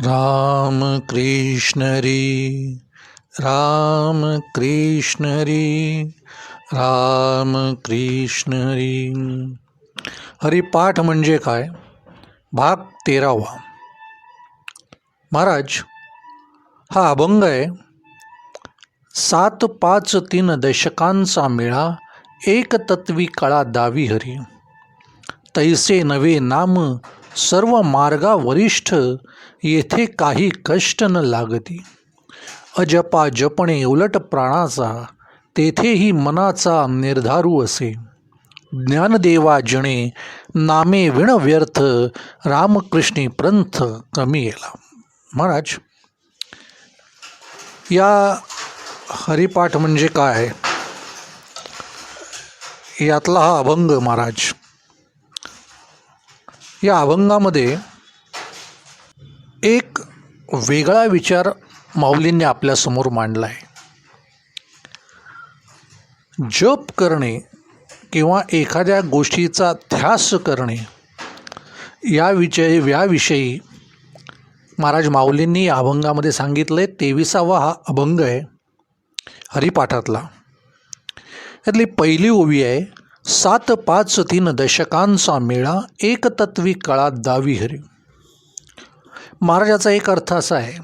राम कृष्ण रे राम कृष्ण रे राम कृष्ण रे. हरिपाठ म्हणजे काय? भाग तेरावा. महाराज हा अभंग आहे. सात पाच तीन दशकांचा मेळा एक तत्वी कळा दावी हरी. तैसे नवे नाम सर्व मार्गा वरिष्ठ येथे काही कष्ट न लागती. अजपा जपणे उलट प्राणाचा तेथेही मनाचा निर्धारू असे. ज्ञानदेवा जणे नामे विण व्यर्थ रामकृष्णी पंथ कमी येला. महाराज या हरिपाठ म्हणजे काय? यातला हा अभंग महाराज. या अभंगामध्ये एक वेगळा विचार माऊलींनी आपल्यासमोर मांडला आहे जप करणे किंवा एखाद्या गोष्टीचा ध्यास करणे या विषयी याविषयी महाराज माऊलींनी या अभंगामध्ये सांगितलं आहे तेविसावा हा अभंग आहे हरिपाठातला. यातली पहिली ओवी आहे. सात पाच तीन दशकांचा मेळा एकतत्वी कळा दावी हरी. महाराजाचा एक अर्थ असा आहे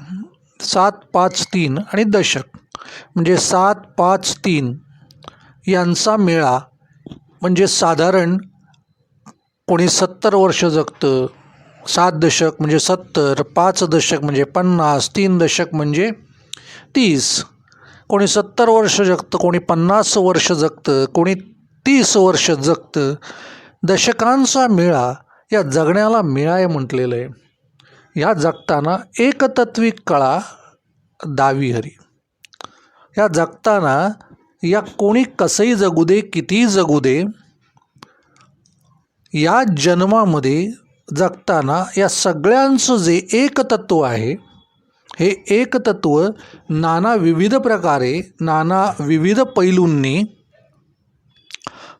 सात पाच तीन आणि दशक म्हणजे सात पाच तीन यांचा मेळा म्हणजे साधारण कोणी सत्तर वर्ष जगतं सात दशक म्हणजे सत्तर पाच दशक म्हणजे पन्नास तीन दशक म्हणजे तीस. कोणी सत्तर वर्ष जगतं कोणी पन्नास वर्ष जगतं कोणी तीस वर्ष जगतं दशकांचा मेळा या जगण्याला मिळाय म्हटलेलं आहे. या जगताना एकतत्वी कळा दावी हरी. या जगताना या कोणी कसंही जगू दे कितीही जगू दे या जन्मामध्ये जगताना या सगळ्यांचं जे एकतत्व आहे हे एकतत्व नाना विविध प्रकारे नाना विविध पैलूंनी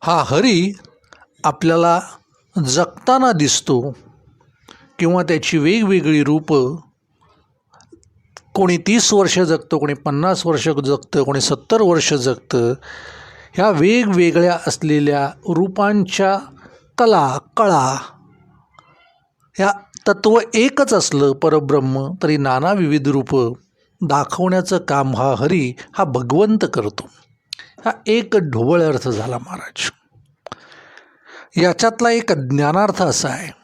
हा हरी आपल्याला जगताना दिसतो किंवा त्याची वेगवेगळी रूपं. कोणी तीस वर्ष जगतं कोणी पन्नास वर्ष जगतं कोणी सत्तर वर्ष जगतं. ह्या वेगवेगळ्या असलेल्या रूपांच्या कला कळा ह्या तत्त्व एकच असलं परब्रह्म तरी नाना विविध रूपं दाखवण्याचं काम हा हरी हा भगवंत करतो. हा एक ढोबळ अर्थ झाला महाराज. याच्यातला एक ज्ञानार्थ असा आहे.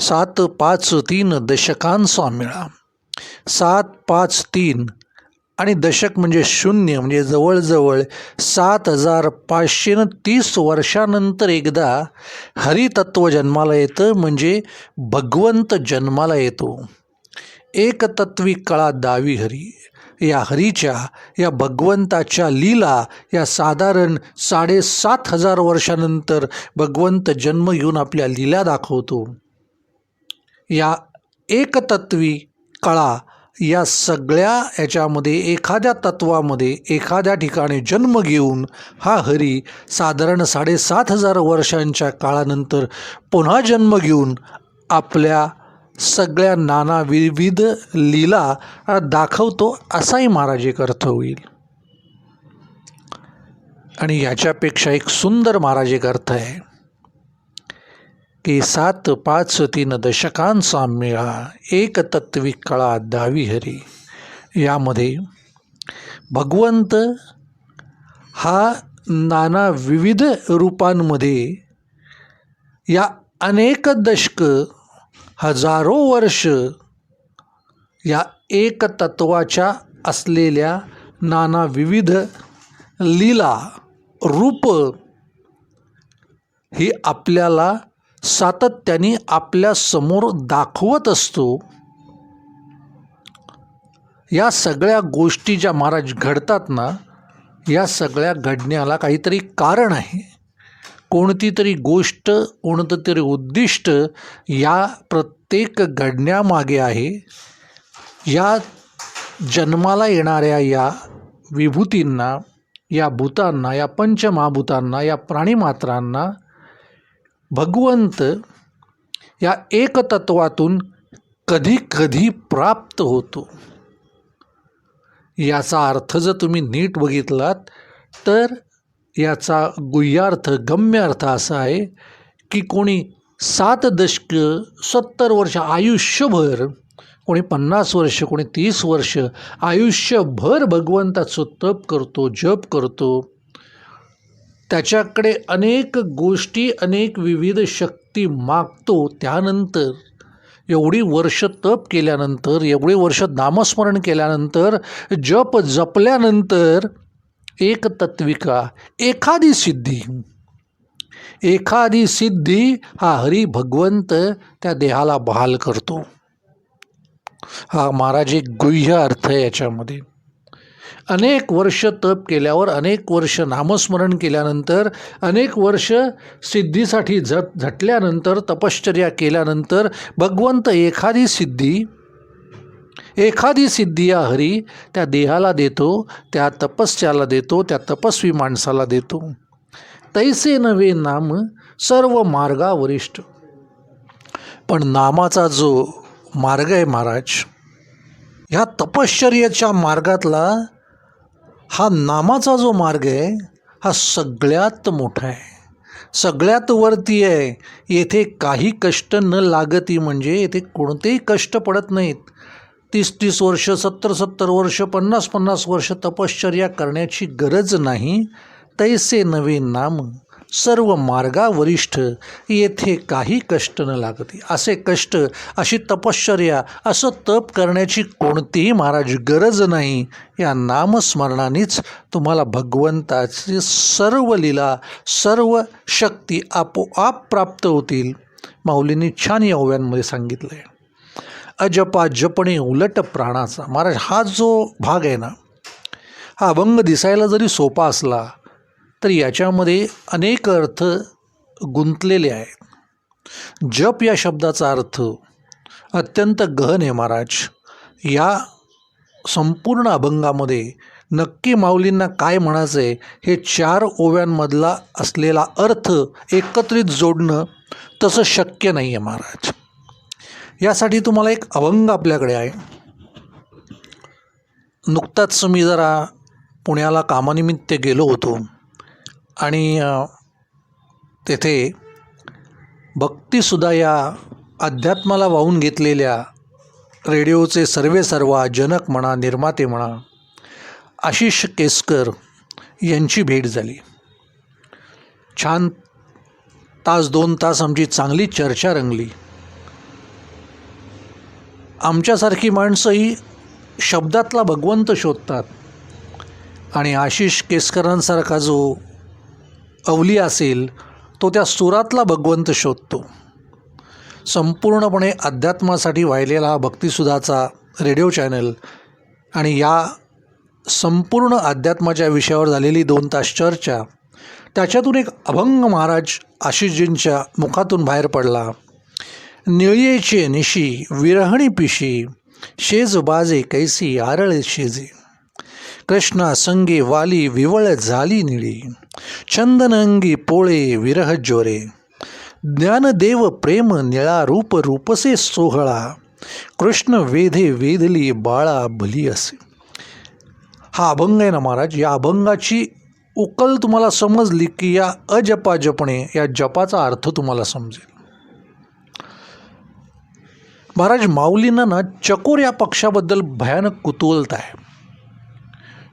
सात पाच तीन दशकांचा मेळा सात पाच तीन आणि दशक म्हणजे शून्य म्हणजे जवळजवळ सात हजार पाचशे न तीस वर्षानंतर एकदा हरितत्व जन्माला येतं म्हणजे भगवंत जन्माला येतो. एकतत्वी कळा दावी हरी. या हरीच्या या भगवंताच्या लीला या साधारण साडेसात हजार वर्षानंतर भगवंत जन्म घेऊन आपल्या लीला दाखवतो. या एकतत्वी कळा या सगळ्या याच्यामध्ये एखाद्या तत्वामध्ये एखाद्या ठिकाणी जन्म घेऊन हा हरी साधारण साडेसात हजार वर्षांच्या काळानंतर पुन्हा जन्म घेऊन आपल्या सगळ्या नाना विविध लीला दाखवतो असाही महाराज एक अर्थ होईल. आणि याच्यापेक्षा एक सुंदर महाराज एक अर्थ आहे की सात पाच तीन दशकांचा मेळा एक तत्वी कळा दावी हरी. यामध्ये भगवंत हा नाना विविध रूपांमध्ये या अनेक दशक हजारो वर्ष या एक तत्वाच्या असलेल्या नाना विविध लीला रूप ही आपल्याला सातत्याने आपल्यासमोर दाखवत असतो. या सगळ्या गोष्टी ज्या महाराज घडतात ना या सगळ्या घडण्याला काहीतरी कारण आहे. कोणती तरी गोष्ट कोणतं तरी उद्दिष्ट या प्रत्येक घडण्यामागे आहे. या जन्माला येणाऱ्या या विभूतींना या भूतांना या पंचमहाभूतांना या प्राणीमात्रांना भगवंत या एकतत्वातून कधी कधी प्राप्त होतो. याचा अर्थ जर तुम्ही नीट बघितलात तर याचा गुह्यार्थ गम्य अर्थ असा आहे की कोणी सात दशक सत्तर वर्ष आयुष्यभर कोणी पन्नास वर्ष कोणी तीस वर्ष आयुष्यभर भगवंताचं तप करतो जप करतो. त्याच्याकडे अनेक गोष्टी अनेक विविध शक्ती मागतो. त्यानंतर एवढी वर्ष तप केल्यानंतर एवढी वर्ष नामस्मरण केल्यानंतर जप जपल्यानंतर एक तत्विका एखादी सिद्धी. एखादी सिद्धी हा हरी भगवंत त्या देहाला बहाल करतो. हा महाराज एक गुह्य अर्थ आहे याच्यामध्ये. अनेक वर्ष तप केल्यावर अनेक वर्ष नामस्मरण केल्यानंतर अनेक वर्ष सिद्धीसाठी झट झटल्यानंतर तपश्चर्या केल्यानंतर भगवंत एखादी सिद्धी एखादी सिद्धी या हरी त्या देहाला देतो त्या तपस्याला देतो त्या तपस्वी माणसाला देतो. तैसे नवे नाम सर्व मार्गावरिष्ठ. पण नामाचा जो मार्ग आहे महाराज ह्या तपश्चर्याच्या मार्गातला हा नामाचा जो मार्ग आहे हा सगळ्यात मोठा आहे. सगळ्यात वरती आहे येथे काही कष्ट न लागती म्हणजे येथे कोणतेही कष्ट पडत नाहीत. तीस तीस वर्ष सत्तर सत्तर वर्ष पन्नास पन्नास वर्ष तपश्चर्या करण्याची गरज नाही तैसे नवे नाम सर्व मार्गावरिष्ठ येथे काही कष्ट न लागते. असे कष्ट अशी तपश्चर्या असं तप करण्याची कोणतीही महाराज गरज नाही. या नामस्मरणानेच तुम्हाला भगवंताची सर्व लीला सर्व शक्ती आपोआप प्राप्त होतील. माऊलींनी छान या ओव्यांमध्ये सांगितलं आहे अजपा जपणे उलट प्राणाचा. महाराज हा जो भाग आहे ना हा अभंग दिसायला जरी सोपा असला तर याच्यामध्ये अनेक अर्थ गुंतलेले आहेत. जप या शब्दाचा अर्थ अत्यंत गहन आहे महाराज. या संपूर्ण अभंगामध्ये नक्की माऊलींना काय म्हणायचं आहे हे चार ओव्यांमधला असलेला अर्थ एकत्रित जोडणं तसं शक्य नाही आहे महाराज. यासाठी तुम्हाला एक अभंग आपल्याकडे आहे. नुकताच मी जरा पुण्याला कामानिमित्त गेलो होतो. आणि तेथे भक्तीसुद्धा या अध्यात्माला वाहून घेतलेल्या रेडिओचे सर्वे सर्वा जनक म्हणा निर्माते म्हणा आशिष केसकर यांची भेट झाली. छान तास दोन तास आमची चांगली चर्चा रंगली. आमच्यासारखी माणसंही शब्दातला भगवंत शोधतात. आणि आशिष केसकरांसारखा जो अवली असेल तो त्या सुरातला भगवंत शोधतो. संपूर्णपणे अध्यात्मासाठी वाहिलेला हा भक्तिसुधाचा रेडिओ चॅनल आणि या संपूर्ण अध्यात्माच्या विषयावर झालेली दोन तास चर्चा त्याच्यातून एक अभंग महाराज आशिषजींच्या मुखातून बाहेर पडला. निळयेचे निशी विरहणी पिशी शेज बाजे कैसी आरळ शेजे. कृष्णा संगे वाली विवळ झाली निळी चंदन अंगी पोळे विरह ज्वरे. ज्ञानदेव प्रेम निळा रूप रूपसे सोहळा कृष्ण वेधे वेधली बाळा भली असे. हा अभंग आहे ना महाराज या अभंगाची उकल तुम्हाला समजली की या अजपा जपणे या जपाचा अर्थ तुम्हाला समजेल. महाराज माऊलींना ना चकोर या पक्षाबद्दल भयानक कुतूहलता आहे.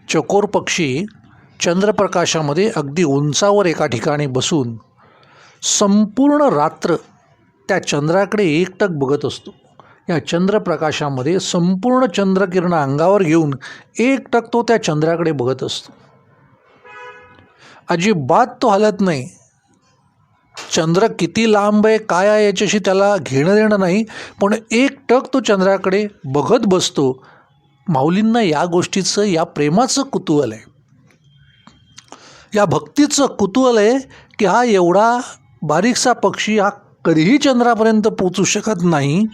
चकोर पक्षी चंद्रप्रकाशामध्ये अगदी उंचावर एका ठिकाणी बसून संपूर्ण रात्र त्या चंद्राकडे एकटक बघत असतो. या चंद्रप्रकाशामध्ये संपूर्ण चंद्रकिरण अंगावर घेऊन एकटक तो त्या चंद्राकडे बघत असतो. अजिबात तो हलत नाही. चंद्र किती लांब आहे काय आहे याच्याशी त्याला घेणं देणं नाही पण एकटक तो चंद्राकडे बघत बसतो. माऊलींना या गोष्टीचं या प्रेमाचं कुतूहल आहे. या भक्तीचं कुतूहल आहे की हा एवढा बारीकसा पक्षी हा कधीही चंद्रापर्यंत पोचू शकत नाही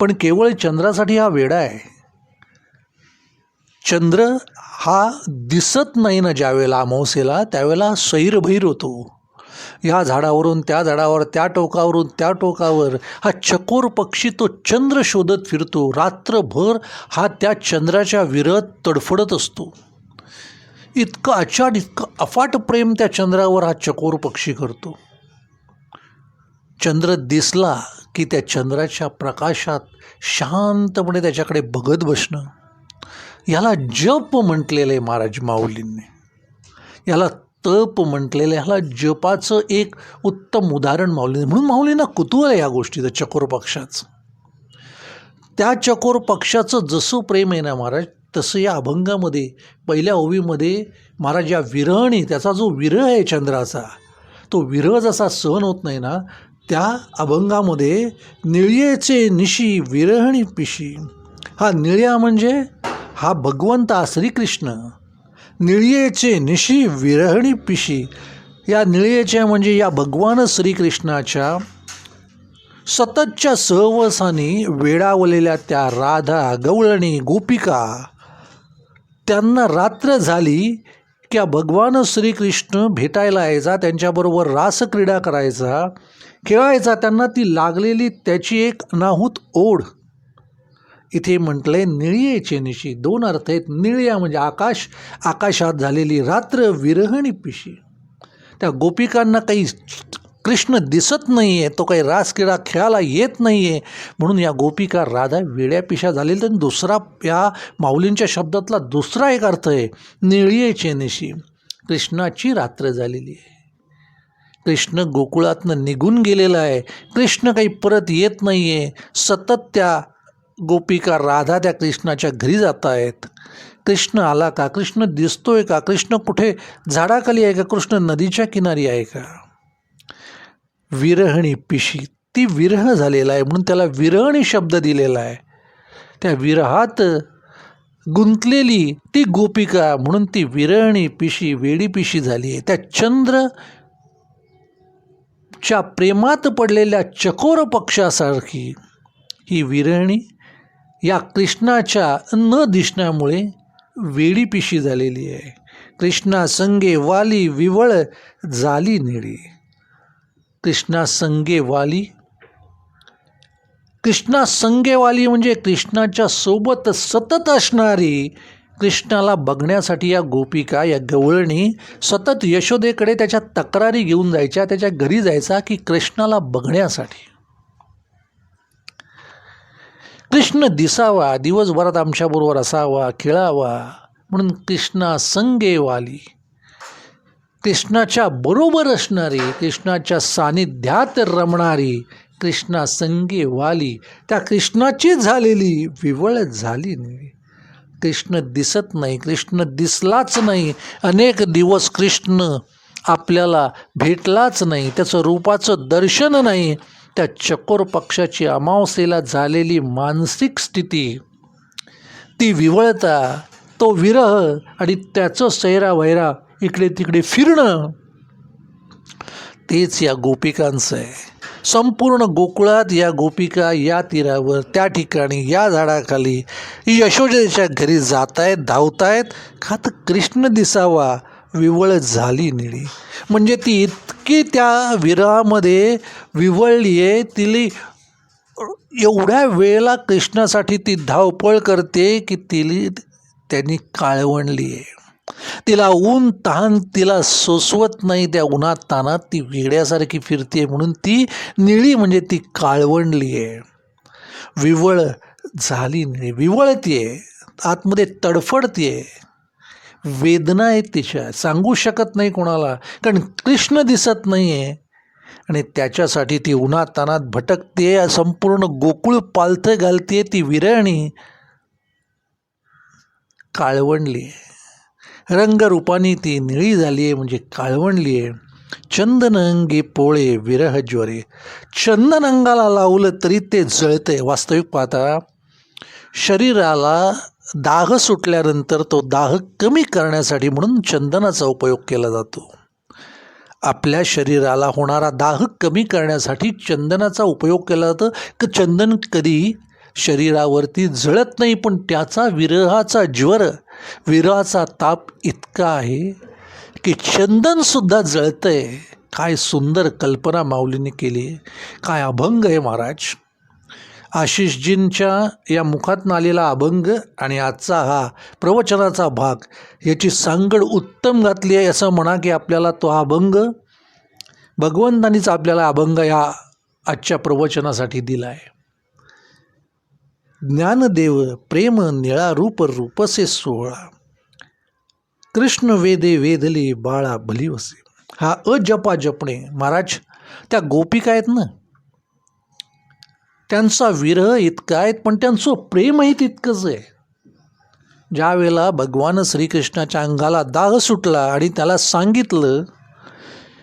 पण केवळ चंद्रासाठी हा वेडा आहे. चंद्र हा दिसत नाही ना ज्यावेळेला अमावस्येला त्यावेळेला सैरभैर होतो. या झाडावरून त्या झाडावर त्या टोकावरून त्या टोकावर हा चकोर पक्षी तो चंद्र शोधत फिरतो. रात्रभर हा त्या चंद्राच्या विरत तडफडत असतो. इतकं अचाट इतकं अफाट प्रेम त्या चंद्रावर हा चकोर पक्षी करतो. चंद्र दिसला की त्या चंद्राच्या प्रकाशात शांतपणे त्याच्याकडे बघत बसणं. याला जप म्हटलेलं आहे महाराज माऊलींनी. याला तप म्हटलेलं ह्याला जपाचं एक उत्तम उदाहरण माऊली म्हणून माऊलींना कुतूहल आहे या गोष्टीचं चकोर पक्षाचं. त्या चकोर पक्षाचं जसं प्रेम आहे ना महाराज तसं या अभंगामध्ये पहिल्या ओवीमध्ये महाराज या विरहणी त्याचा जो विरह आहे चंद्राचा तो विरह जसा सहन होत नाही ना त्या अभंगामध्ये निळ्येचे निशी विरहणी पिशी. हा निळ्या म्हणजे हा भगवंता श्रीकृष्ण. निळियेचे निशी विरहणी पिशी. या निळियेच्या म्हणजे या भगवान श्रीकृष्णाच्या सततच्या सहवासाने वेडावलेल्या त्या राधा गवळणी गोपिका त्यांना रात्र झाली की भगवान श्रीकृष्ण भेटायला यायचा त्यांच्याबरोबर रासक्रीडा करायचा खेळायचा त्यांना ती लागलेली त्याची एक अनाहूत ओढ इथे म्हटलं आहे निळियेचे निशी. दोन अर्थ आहेत. निळ्या म्हणजे आकाश आकाशात झालेली रात्र विरहणी पिशी. त्या गोपिकांना काही कृष्ण दिसत नाही आहे तो काही रासकिडा खेळायला येत नाही आहे म्हणून या गोपिका राधा वेड्या पिशा झालेल्या तर दुसरा या माऊलींच्या शब्दातला दुसरा एक अर्थ आहे निळियेचे निशी. कृष्णाची रात्र झालेली आहे. कृष्ण गोकुळातनं निघून गेलेला आहे. कृष्ण काही परत येत नाही आहे सतत त्या गोपिका राधा त्या कृष्णाच्या घरी जात आहेत कृष्ण आला का? कृष्ण दिसतोय का? कृष्ण कुठे? झाडाखाली आहे का? कृष्ण नदीच्या किनारी आहे का? विरहणी पिशी ती विरह झालेला आहे म्हणून त्याला विरहणी शब्द दिलेला आहे. त्या विरहात गुंतलेली ती गोपिका म्हणून ती विरहणी पिशी वेडी पिशी झाली आहे. त्या चंद्र च्या प्रेमात पडलेल्या चकोर पक्षासारखी ही विरहणी या कृष्णाच्या न दिसण्यामुळे वेडीपिशी झालेली आहे. कृष्णा संगे वाली विवळ झाली निळी. कृष्णा संगे वाली. कृष्णा संगेवाली म्हणजे कृष्णाच्या सोबत सतत असणारी. कृष्णाला बघण्यासाठी या गोपिका या गवळणी सतत यशोदेकडे त्याच्या तक्रारी घेऊन जायच्या त्याच्या घरी जायचा की कृष्णाला बघण्यासाठी. कृष्ण दिसावा दिवसभरात आमच्याबरोबर असावा खेळावा म्हणून कृष्णा संगेवाली कृष्णाच्या बरोबर असणारी कृष्णाच्या सानिध्यात रमणारी कृष्णा संगे वाली. त्या कृष्णाची झालेली विवळ झाली नाही. कृष्ण दिसत नाही कृष्ण दिसलाच नाही. अनेक दिवस कृष्ण आपल्याला भेटलाच नाही त्याचं रूपाचं दर्शन नाही. त्या चकोर पक्षाची अमावस्येला झालेली मानसिक स्थिती. ती विवळता तो विरह आणि त्याचं सैरा वैरा इकडे तिकडे फिरणं. तेच या गोपिकांचं आहे. संपूर्ण गोकुळात या गोपिका या तीरावर त्या ठिकाणी या झाडाखाली यशोदेच्या घरी जात आहेत धावत आहेत का तर कृष्ण दिसावा विवळ झाली निळी. म्हणजे ती इतकी त्या विरहामध्ये विवळली आहे तिली एवढ्या वेळेला कृष्णासाठी ती धावपळ करते की तिली त्यांनी काळवणली आहे. तिला ऊन तहान तिला सोसवत नाही त्या उन्हात तानात ती वेड्यासारखी फिरते म्हणून ती निळी म्हणजे ती काळवणली आहे. विवळ झाली निळी. विवळतीये आतमध्ये तडफडतीये वेदना आहेत तिच्या. सांगू शकत नाही कोणाला. कारण कृष्ण दिसत नाही आहे आणि त्याच्यासाठी ती उन्हातानात भटकते संपूर्ण गोकुळ पालथं घालते ती विरहणी. काळवणली आहे रंगरूपाने ती निळी झाली आहे म्हणजे काळवणली आहे चंदन अंगी पोळे विरह ज्वरे. चंदन अंगाला लावलं तरी ते जळतंय. वास्तविक पाहता शरीराला दाह सुटल्यानंतर तो दाह कमी करण्यासाठी म्हणून चंदनाचा उपयोग केला जातो. आपल्या शरीराला होणारा दाह कमी करण्यासाठी चंदनाचा उपयोग केला जातो. की चंदन कधी शरीरावरती जळत नाही पण त्याचा विरहाचा ज्वर विरहाचा ताप इतका आहे की चंदनसुद्धा जळतं आहे काय सुंदर कल्पना माऊलीने केली काय अभंग आहे महाराज. आशिषजींच्या या मुखात आलेला अभंग आणि आजचा हा प्रवचनाचा भाग याची सांगड उत्तम घातली आहे असं म्हणा की आपल्याला तो अभंग भगवंतानीच आपल्याला अभंग या आजच्या प्रवचनासाठी दिला आहे. ज्ञानदेव प्रेम निळा रूप रूपसे सोहळा. कृष्ण वेदे वेदले बाळा भली वसे. हा अजपा जपणे महाराज त्या गोपिका आहेत ना? त्यांचा विरह इतका आहे पण त्यांचं प्रेमही तितकंच आहे. ज्यावेळेला भगवान श्रीकृष्णाच्या अंगाला दाह सुटला आणि त्याला सांगितलं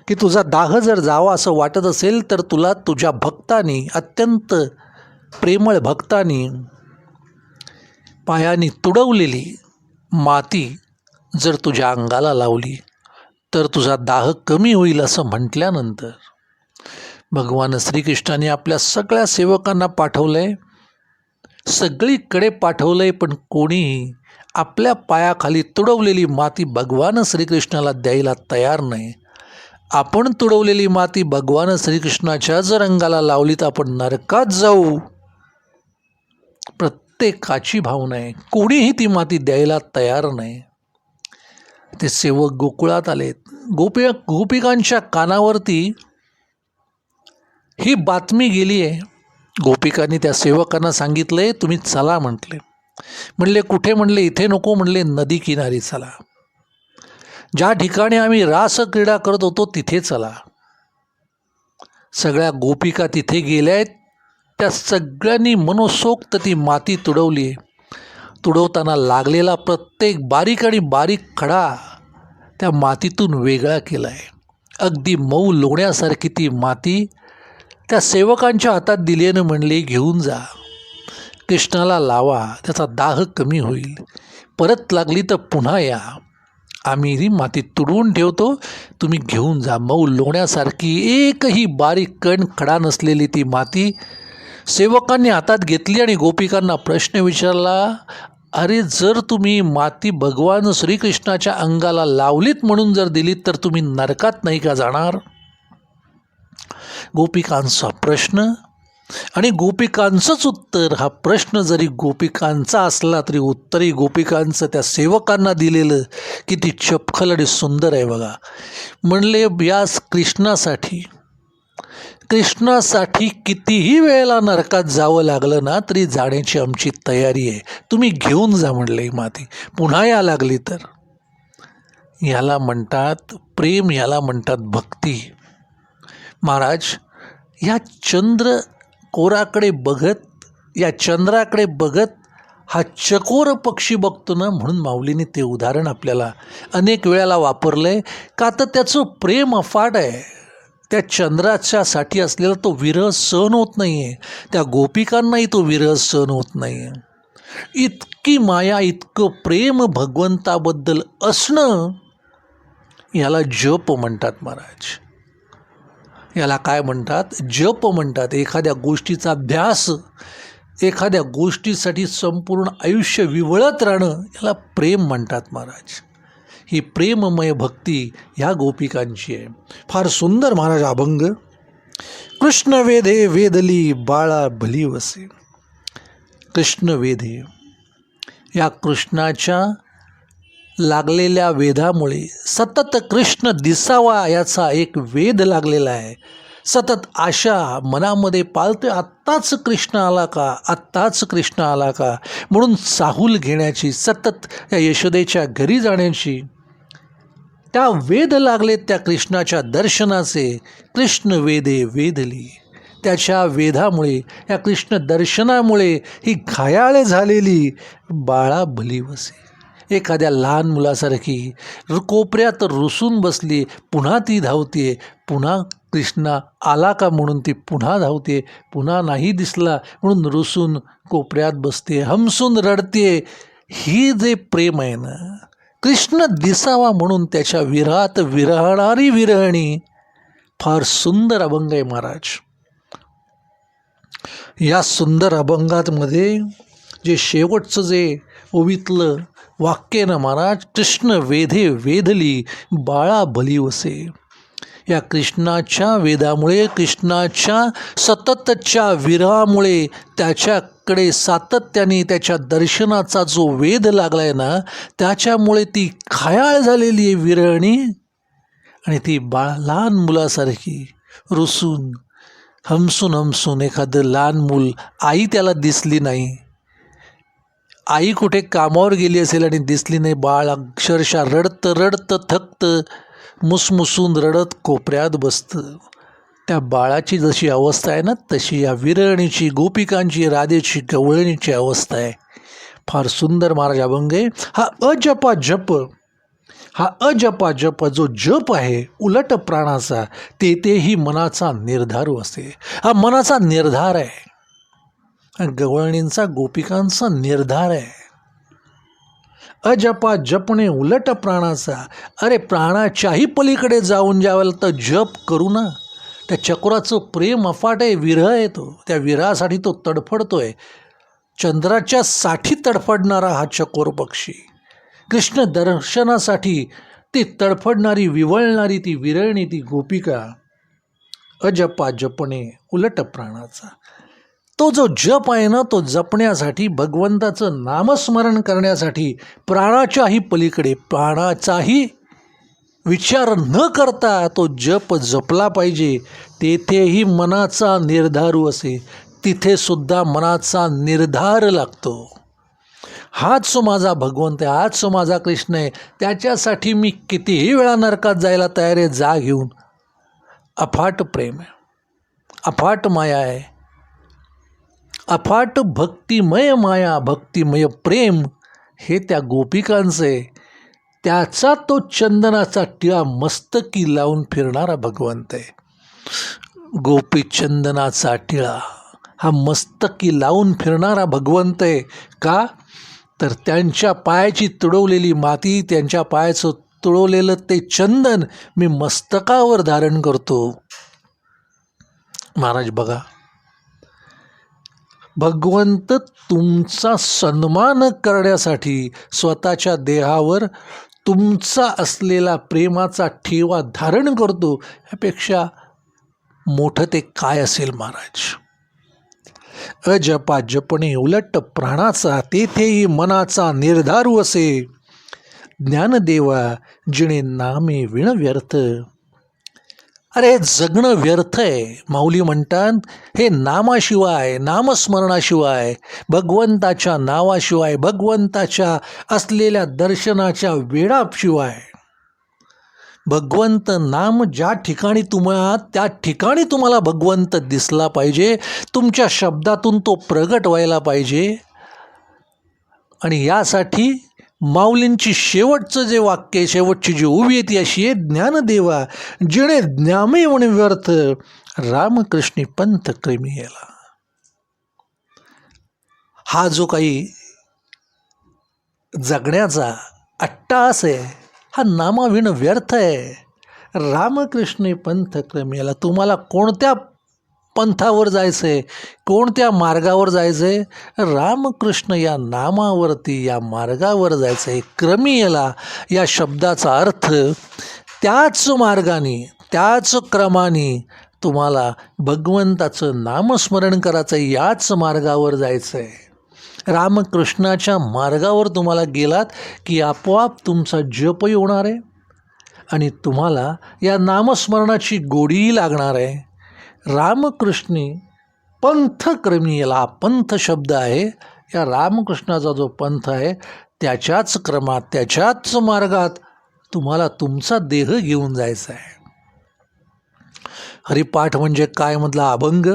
की तुझा दाह जर जावा असं वाटत असेल तर तुला तुझ्या भक्तानी अत्यंत प्रेमळ भक्तानी पायाने तुडवलेली माती जर तुझ्या अंगाला लावली तर तुझा दाह कमी होईल असं म्हटल्यानंतर भगवान श्रीकृष्णाने आपल्या सगळ्या सेवकांना पाठवलं आहे सगळीकडे पाठवलं आहे पण कोणीही आपल्या पायाखाली तुडवलेली माती भगवान श्रीकृष्णाला द्यायला तयार नाही. आपण तुडवलेली माती भगवान श्रीकृष्णाच्या जर अंगाला लावली तर आपण नरकात जाऊ. प्रत्येकाची भावना आहे. कोणीही ती माती द्यायला तयार नाही. ते सेवक गोकुळात आलेत. गोपी गोपिकांच्या कानावरती ही बातमी गेली आहे गोपिकांनी त्या सेवकांना सांगितले तुम्ही चला म्हटले. म्हणले कुठे म्हणले इथे नको म्हणले नदी किनारी चला. ज्या ठिकाणी आम्ही रास क्रीडा करत होतो तिथे चला. सगळ्या गोपिका तिथे गेल्या आहेत त्या सगळ्यांनी मनोसोक्त ती माती तुडवली. आहे तुडवताना लागलेला प्रत्येक बारीक आणि बारीक खडा त्या मातीतून वेगळा केला आहे अगदी मऊ लोण्यासारखी ती माती त्या सेवकांच्या हातात दिल्यानं म्हणले घेऊन जा. कृष्णाला लावा. त्याचा दाह कमी होईल. परत लागली तर पुन्हा या. आम्ही ही माती तुडवून ठेवतो. तुम्ही घेऊन जा. मऊ लोण्यासारखी एकही बारीक कण खडा नसलेली ती माती सेवकांनी हातात घेतली आणि गोपिकांना प्रश्न विचारला अरे जर तुम्ही माती भगवान श्रीकृष्णाच्या अंगाला लावलीत म्हणून जर दिलीत तर तुम्ही नरकात नाही का जाणार? गोपिकांचा प्रश्न आणि गोपिकांचंच उत्तर. हा प्रश्न जरी गोपिकांचा असला तरी उत्तरही गोपिकांचं त्या सेवकांना दिलेलं. किती चपखल आणि सुंदर आहे बघा. म्हणले या कृष्णासाठी कृष्णासाठी कितीही वेळेला नरकात जावं लागलं ना तरी जाण्याची आमची तयारी आहे. तुम्ही घेऊन जा म्हणले ही माती. पुन्हा या लागली तर. याला म्हणतात प्रेम याला म्हणतात भक्ती. महाराज ह्या चंद्र कोराकडे बघत या चंद्राकडे बघत हा चकोर पक्षी बघतो ना म्हणून माऊलीने ते उदाहरण आपल्याला अनेक वेळेला वापरलं आहे का तर त्याचं प्रेम अफाट आहे. त्या चंद्राच्यासाठी असलेला तो विरह सहन होत नाही आहे त्या गोपिकांनाही तो विरह सहन होत नाही आहे इतकी माया इतकं प्रेम भगवंताबद्दल असणं याला जप म्हणतात महाराज. याला काय म्हणतात? जप म्हणतात. एखाद्या गोष्टीचा ध्यास एखाद्या गोष्टीसाठी संपूर्ण आयुष्य विवळत राहणं याला प्रेम म्हणतात महाराज. ही प्रेममय भक्ती ह्या गोपिकांची आहे. फार सुंदर महाराज अभंग. कृष्ण वेधे वेदली बाळा भली वसे. कृष्ण वेधे. या कृष्णाच्या लागलेल्या वेधामुळे सतत कृष्ण दिसावा याचा एक वेध लागलेला आहे. सतत आशा मनामध्ये पाळते आत्ताच कृष्ण आला का? आत्ताच कृष्ण आला का? म्हणून साहूल घेण्याची सतत या यशोदेच्या घरी जाण्याची त्या वेद लागले त्या कृष्णाच्या दर्शनाचे कृष्ण वेदे वेदली त्याच्या वेधामुळे या कृष्ण दर्शनामुळे ही घायाळे झालेली बाळा भली वसे. एखाद्या लहान मुलासारखी कोपऱ्यात रुसून बसली पुन्हा ती धावते पुन्हा कृष्णा आला का म्हणून ती पुन्हा धावते पुन्हा नाही दिसला म्हणून रुसून कोपऱ्यात बसते हमसून रडते ही जे प्रेम आहे ना कृष्ण दिसावा म्हणून त्याच्या विरात विरहणारी विरहणी फार सुंदर अभंग आहे महाराज. या सुंदर अभंगातमध्ये जे शेवटचं जे ओवीतलं वाक्यानं महाराज कृष्ण वेधे वेधली बाळा भली वसे. या कृष्णाच्या वेदामुळे कृष्णाच्या सततच्या वीरामुळे त्याच्याकडे सातत्याने त्याच्या दर्शनाचा जो वेध लागला आहे ना त्याच्यामुळे ती खयाळ झालेली आहे विरहणी. आणि ती बाळ लहान मुलासारखी रुसून हमसून हमसून एखादं लहान मूल आई त्याला दिसली नाही. आई कुठे कामावर गेली असेल आणि दिसली नाही बाळ अक्षरशः रडतं रडतं थकतं मुसमुसून रडत कोपऱ्यात बसतं. त्या बाळाची जशी अवस्था आहे ना तशी या विरळणीची गोपिकांची राधेची गवळणीची अवस्था आहे. फार सुंदर महाराज अभंग आहे. हा अजपा जप हा अजपा जप जो जप आहे उलट प्राणाचा तेथेही मनाचा निर्धारू असते हा मनाचा निर्धार आहे. गवळणींचा गोपिकांचा निर्धार आहे. अजपा जपणे उलट प्राणाचा अरे प्राणाच्याही पलीकडे जाऊन ज्यावेळेला तर जप करू ना त्या चक्राचं प्रेम अफाट आहे विरह आहे तो. त्या विरहासाठी तो तडफडतोय. चंद्राच्या साठी तडफडणारा हा चकोर पक्षी. कृष्ण दर्शनासाठी ती तडफडणारी विवळणारी ती विरळणी ती गोपिका. अजपा जपणे उलट प्राणाचा तो जो जप आहे ना तो जपण्यासाठी भगवंताचं नामस्मरण करण्यासाठी प्राणाच्याही पलीकडे प्राणाचाही विचार न करता तो जप जपला पाहिजे. तेथेही मनाचा निर्धारू असे. तिथेसुद्धा मनाचा निर्धार लागतो. हाच माझा भगवंत आहे हाच माझा कृष्ण आहे. त्याच्यासाठी मी कितीही वेळा नरकात जायला तयार आहे. जा घेऊन. अफाट प्रेम आहे. अफाट माया आहे. अफाट भक्तिमय माया भक्तिमय प्रेम हे त्या गोपिकांचे. त्याचा तो चंदनाचा टिळा मस्तकी लावून फिरणारा भगवंत आहे. गोपी चंदनाचा टिळा हा मस्तकी लावून फिरणारा भगवंत आहे. का? तर त्यांच्या पायाची तुडवलेली माती त्यांच्या पायाचं तुळवलेलं ते चंदन मी मस्तकावर धारण करतो. महाराज बघा. भगवंत तुमचा सन्मान करण्यासाठी स्वतःच्या देहावर तुमचा असलेला प्रेमाचा ठेवा धारण करतो ह्यापेक्षा मोठं ते काय असेल महाराज? अजपा जपणे उलट प्राणाचा तेथेही मनाचा निर्धारू असे. ज्ञानदेवा जिणे नामे विण व्यर्थ अरे जगणं व्यर्थ आहे. माऊली म्हणतात हे नामाशिवाय नामस्मरणाशिवाय भगवंताच्या नावाशिवाय भगवंताच्या असलेल्या दर्शनाच्या वेळाशिवाय भगवंत नाम ज्या ठिकाणी तुम्हाला त्या ठिकाणी तुम्हाला भगवंत दिसला पाहिजे. तुमच्या शब्दातून तो प्रगट व्हायला पाहिजे. आणि यासाठी माऊलींची शेवटचं जे वाक्य आहे शेवटची जी उभी आहे ती अशी आहे ज्ञानदेवा जिणे ज्ञामे म्हणे व्यर्थ रामकृष्णी पंत क्रेमी याला हा जो काही जगण्याचा अट्टास आहे हा नामाविण व्यर्थ आहे. रामकृष्णी पंथ क्रमेला तुम्हाला कोणत्या पंथावर जायचं आहे कोणत्या मार्गावर जायचं आहे रामकृष्ण या नामावरती या मार्गावर जायचं आहे क्रमीयला या शब्दाचा अर्थ त्याच मार्गाने त्याच क्रमाने तुम्हाला भगवंताचं नामस्मरण करायचं आहे याच मार्गावर जायचं आहे रामकृष्णाच्या मार्गावर तुम्हाला गेलात की आपोआप तुमचा जपही होणार आहे आणि तुम्हाला या नामस्मरणाची गोडीही लागणार आहे. रामकृष्णी पंथक्रमीला पंथ शब्द आहे. या रामकृष्णाचा जो पंथ आहे त्याच्याच क्रमात त्याच्याच मार्गात तुम्हाला तुमचा देह घेऊन जायचा आहे. हरिपाठ म्हणजे काय मधला अभंग?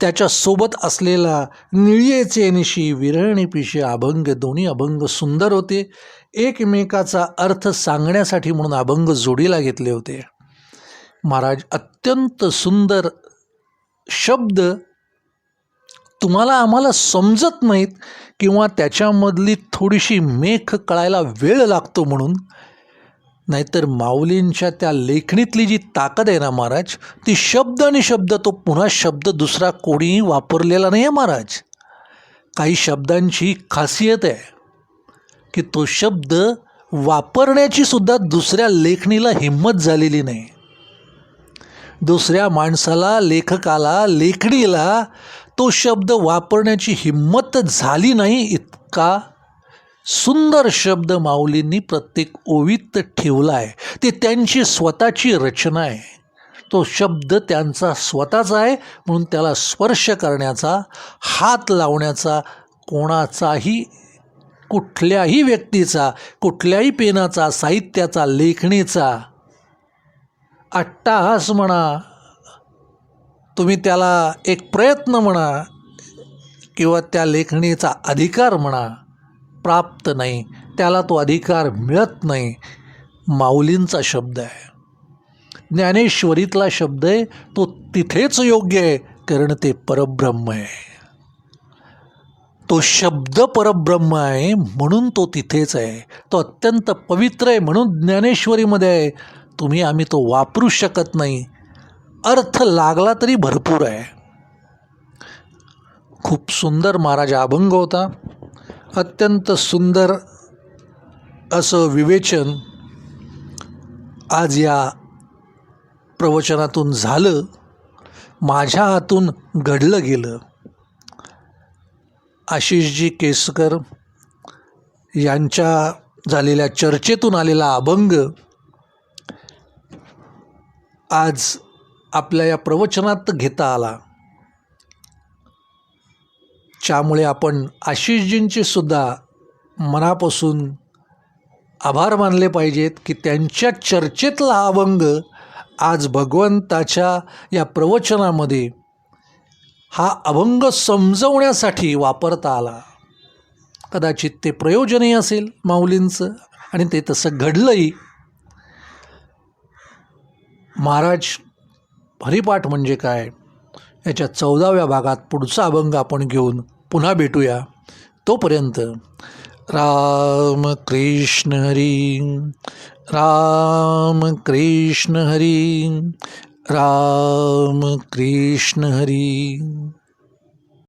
त्याच्यासोबत असलेला निळियेचे निशी विरळणी पिशी अभंग दोन्ही अभंग सुंदर होते. एकमेकाचा अर्थ सांगण्यासाठी म्हणून अभंग जोडीला घेतले होते. महाराज अत्यंत सुंदर शब्द तुम्हाला आम्हाला समजत नाहीत किंवा त्याच्यामधली थोडीशी मेख कळायला वेळ लागतो म्हणून. नाहीतर माऊलींच्या त्या लेखणीतली जी ताकद आहे ना महाराज ती शब्द आणि शब्द तो पुन्हा शब्द दुसरा कोणीही वापरलेला नाही आहे महाराज. काही शब्दांची खासियत आहे की तो शब्द वापरण्याची सुद्धा दुसऱ्या लेखणीला हिंमत झालेली नाही. दुसऱ्या माणसाला लेखकाला लेखणीला तो शब्द वापरण्याची हिंमत झाली नाही इतका सुंदर शब्द माऊलींनी प्रत्येक ओवीत ठेवला आहे ते त्यांची स्वतःची रचना आहे. तो शब्द त्यांचा स्वतःचा आहे म्हणून त्याला स्पर्श करण्याचा हात लावण्याचा कोणाचाही कुठल्याही व्यक्तीचा कुठल्याही पेनाचा साहित्याचा लेखणीचा अट्टाहास म्हणा तुम्ही त्याला एक प्रयत्न म्हणा किंवा त्या लेखणीचा अधिकार म्हणा प्राप्त नाही त्याला तो अधिकार मिळत नाही माऊलींचा शब्द आहे. ज्ञानेश्वरीतला शब्द आहे तो तिथेच योग्य आहे कारण ते परब्रह्म आहे. तो शब्द परब्रह्म आहे म्हणून तो तिथेच आहे. तो अत्यंत पवित्र आहे म्हणून ज्ञानेश्वरीमध्ये आहे. तुम्ही आम्ही तो वापरू शकत नाही. अर्थ लागला तरी भरपूर आहे. खूप सुंदर महाराज अभंग होता. अत्यंत सुंदर असं विवेचन आज या प्रवचनातून झालं. माझ्या हातून घडलं गेलं. आशिषजी केसकर यांच्या झालेल्या चर्चेतून आलेला अभंग आज आपल्या या प्रवचनात घेता आला. त्यामुळे आपण आशिषजींचे सुद्धा मनापासून आभार मानले पाहिजेत की त्यांच्या चर्चेतला हा अभंग आज भगवंताच्या या प्रवचनामध्ये हा अभंग समजवण्यासाठी वापरता आला. कदाचित ते प्रयोजनही असेल माऊलींचं आणि ते तसं घडलंही. महाराज हरिपाठ म्हणजे काय? याच्या चौदाव्या भागात पुढचा अभंग आपण घेऊन पुन्हा भेटूया. तोपर्यंत राम कृष्ण हरी राम कृष्ण हरी राम कृष्ण हरी.